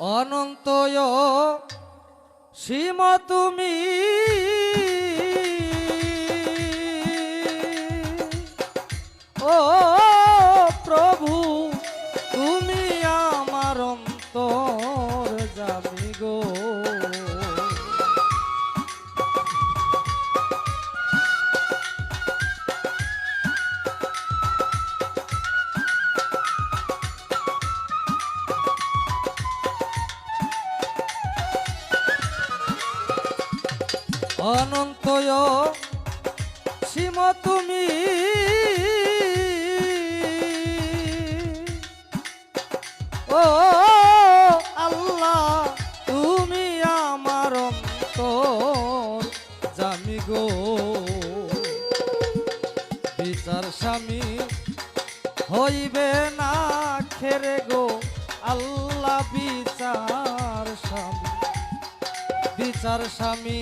অনন্তয় সীম তুমি ও প্রভু তুমি আমার অন্তর যাবি গো। সীম তুমি। ও আল্লাহ, তুমি আমার অন্তর। জামি গো, বিচার স্বামী হইবে না খেরে গো। আল্লাহ, বিচার স্বামী বিচার স্বামী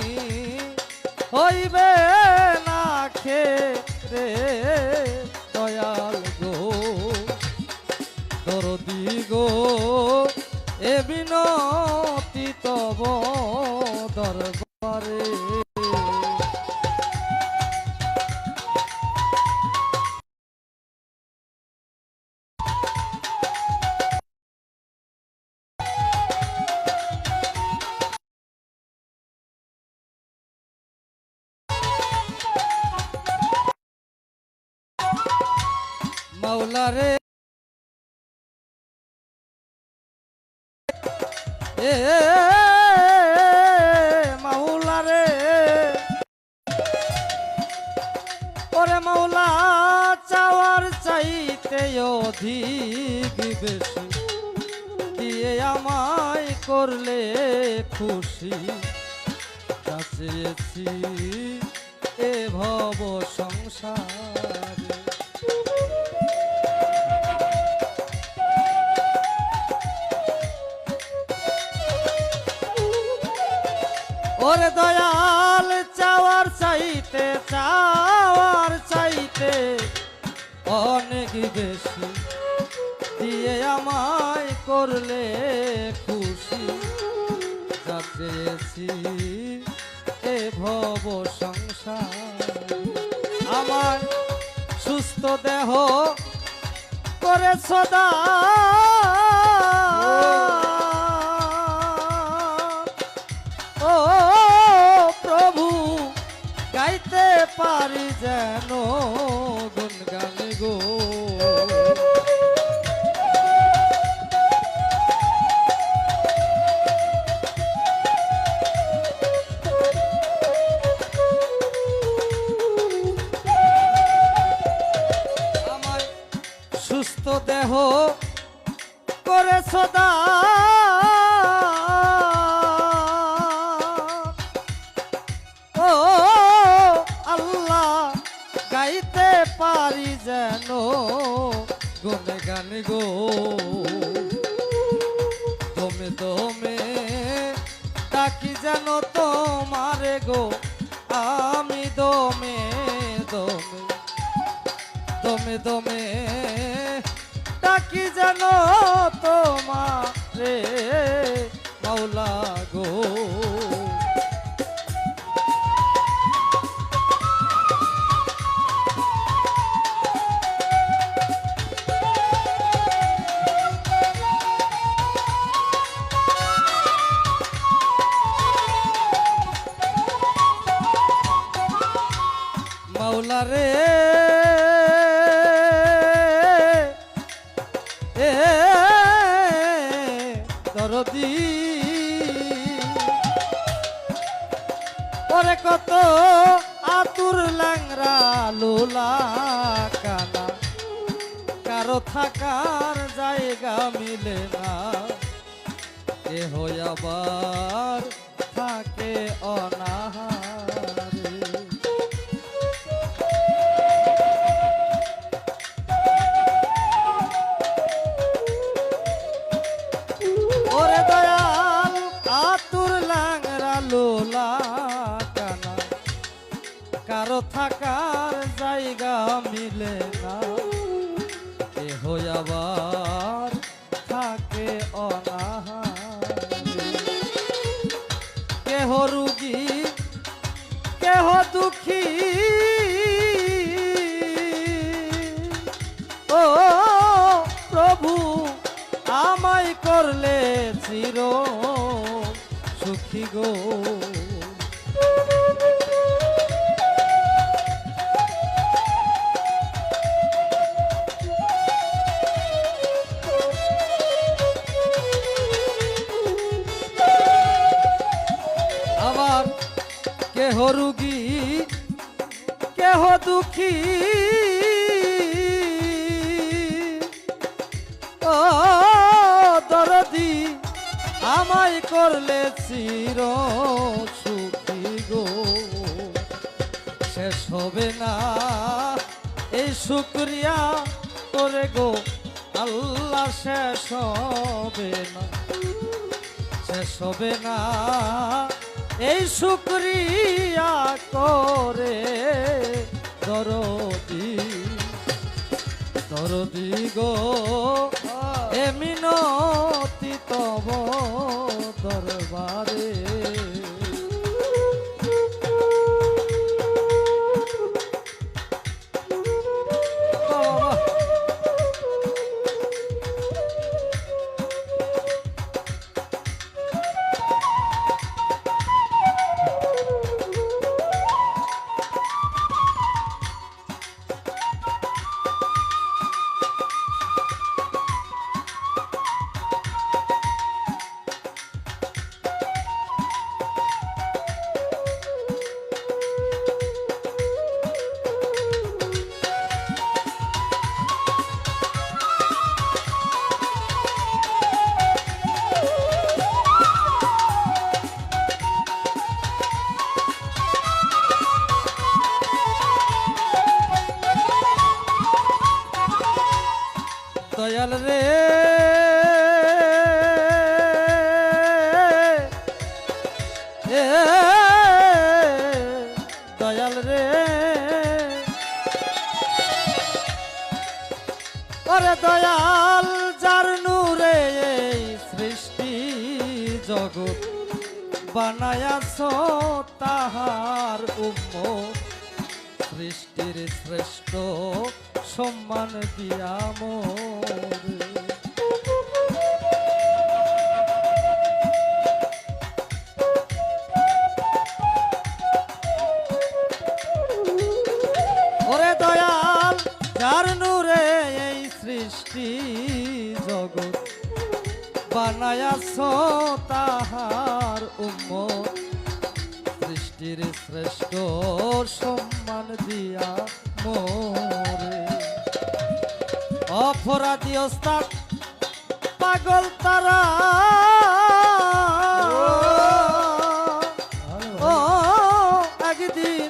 হইবে না খে রে দয়াল গো। দরদি গো এ বিনতি তব মাওলা রে। এ মাওলা রে। ওরে মাওলা, চাওয়ার চাইতে অধিক বেশি। দিয়ে আমায় করলে খুশি। কাছেছি এ ভব সংসারে। ওরে দয়াল চাওয়ার চাইতে চাওয়ার চাইতে অনেক বেশি দিয়ে আমায় করলে খুশি। যাচ্ছি এ ভব সংসার। আমার সুস্থ দেহ করে সদা। ও প্রভু গাইতে পারি যেন গুনগান গো। সুস্থ দেহ করে সদা গুনে গান গো। তোমে তোমে ডাকি যেন তোমারে গো। আমি দমে দমে দমে দমে ডাকি যেন তোমারে মাওলা রে। এ দরদি। পরে কত আতুর ল্যাংরা লোলা কানা। কারও থাকার জায়গা মিলে না। এ হয়ে আবার থাকে অনাহারে। থাকার জায়গা মিলে না। দেহ হয়াবার থাকে কেহ রুগী, কেহ দুঃখী। ও প্রভু, আমায় করলে চির সুখী গো। কেহ রুগী, কেহ দুঃখী। ও দরদি, আমায় করলে চির সুখী গো। শেষ হবে না এই শুক্রিয়া করে গো। আল্লাহ শেষ হবে না। শেষ হবে না এই শুক্রিয়া করে দরদি দরদি গো এ দয়াল রে। দয়াল রে। ওরে দয়াল, যার নূরে এই সৃষ্টি জগৎ বানায়াছ, তাহার উম্মত সৃষ্টির শ্রেষ্ঠ সম্মান দিয়া এই সৃষ্টি বানায়াছ তাহার উম্মত। সৃষ্টির শ্রেষ্ঠ সম্মান দিয়া মোরে। অপরাধী ওস্তাদ পাগল তারা। ও একদিন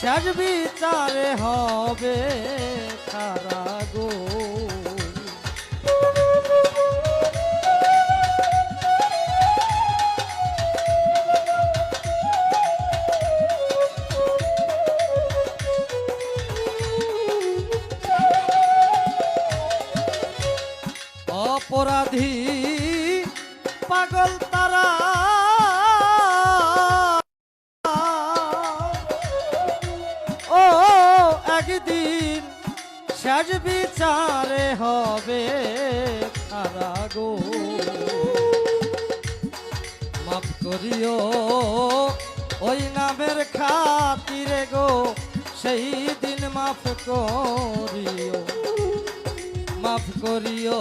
শেষ বিচারে হবে কারাগো। অপরাধী পাগল তারা। ও, একদিন শেষ বিচারে হবে কারাগো মাফ করিও, ওই নামের খাতিরে গো, সেই দিন মাফ করিও। মাফ করিও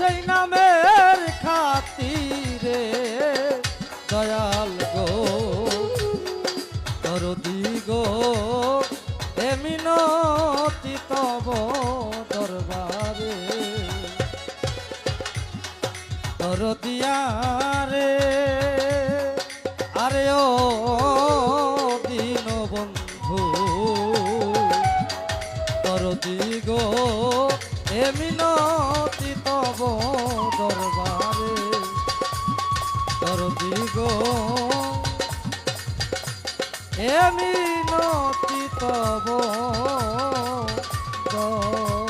সেই নামের খাতিরে, দয়াল গো, দরদি গো, এ মিনতি তব দরবারে। দরদিয়ারে আরে ও দিন বন্ধু দরদি গো এমিনতি তব দরবারে। দরদি গো এমিনতি তব দর